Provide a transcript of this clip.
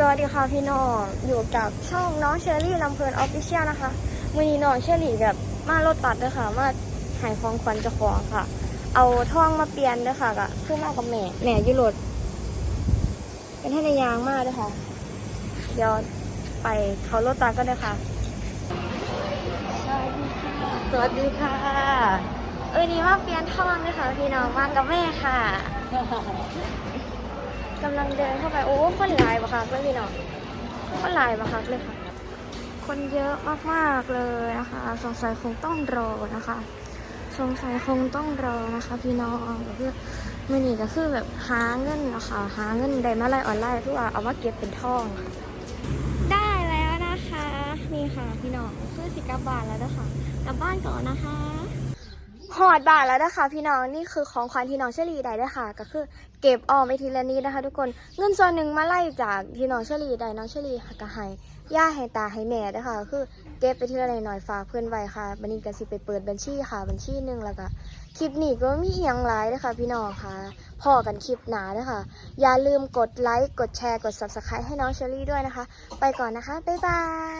สวัสดีค่ะพี่น้องอยู่กับช่องน้องเชอรี่ลำเพลินออฟฟิเชียลนะคะมือนี้น้องเชอรี่แบบมารถตัดด้วยค่ะมาใหายฟองควันเจะของค่ะ เอาท่องมาเปลี่ยนด้วยค่ะกะขึ้นมากับแม่แม่อยุโรดเป็นให้ในยางมากด้วยค่ะ เดี๋ยวไปเขารถตัดก็ได้ค่ะ สวัสดีค่ะ เออนี้มาเปลี่ยนท่องด้วยค่ะพี่น้องมากับแม่ค่ะ กำลังเดินเข้าไปโอ้คนหลายปะคะเลยพี่น้องคนหลายปะคะเลยค่ะ คนเยอะมากๆเลยนะคะ สงสัยคงต้องรอนะคะ สงสัยคงต้องรอนะคะ พี่น้องก็คือมื่อนี้ก็คือแบบหาเงินนะคะหาเงินได้มาไล่ออนไลน์เพื่อเอามาเก็บเป็นท่องค่ะได้แล้วนะคะ นี่ค่ะพี่น้องคือสิกลับานแล้วนะคะกลับบ้านก่อนนะคะ หอดบาทแล้วนะคะ พี่น้องนี่คือของขวัญที่น้องเชลีได้ด้วยค่ะ ก็คือเก็บออมไปทีละนิดนะคะ ทุกคนเงินส่วนหนึ่งมาไล่จากที่น้องเชลีได้น้องเชลีก็ให้ย่าให้ตาให้แม่ด้วยค่ะก็คือเก็บไปทีละหน่อยฝากเพื่อนไว้ค่ะบันนี้ก็สิไปเปิดบัญชีค่ะ บัญชีหนึ่งแล้วก็คลิปนี้ก็มีเอียงหลายด้วยค่ะพี่น้องค่ะพอกันคลิปหนาด้วยค่ะ อย่าลืมกดไลค์กดแชร์กด subscribe ให้น้องเชลีด้วยนะคะ ไปก่อนนะคะบ๊ายบาย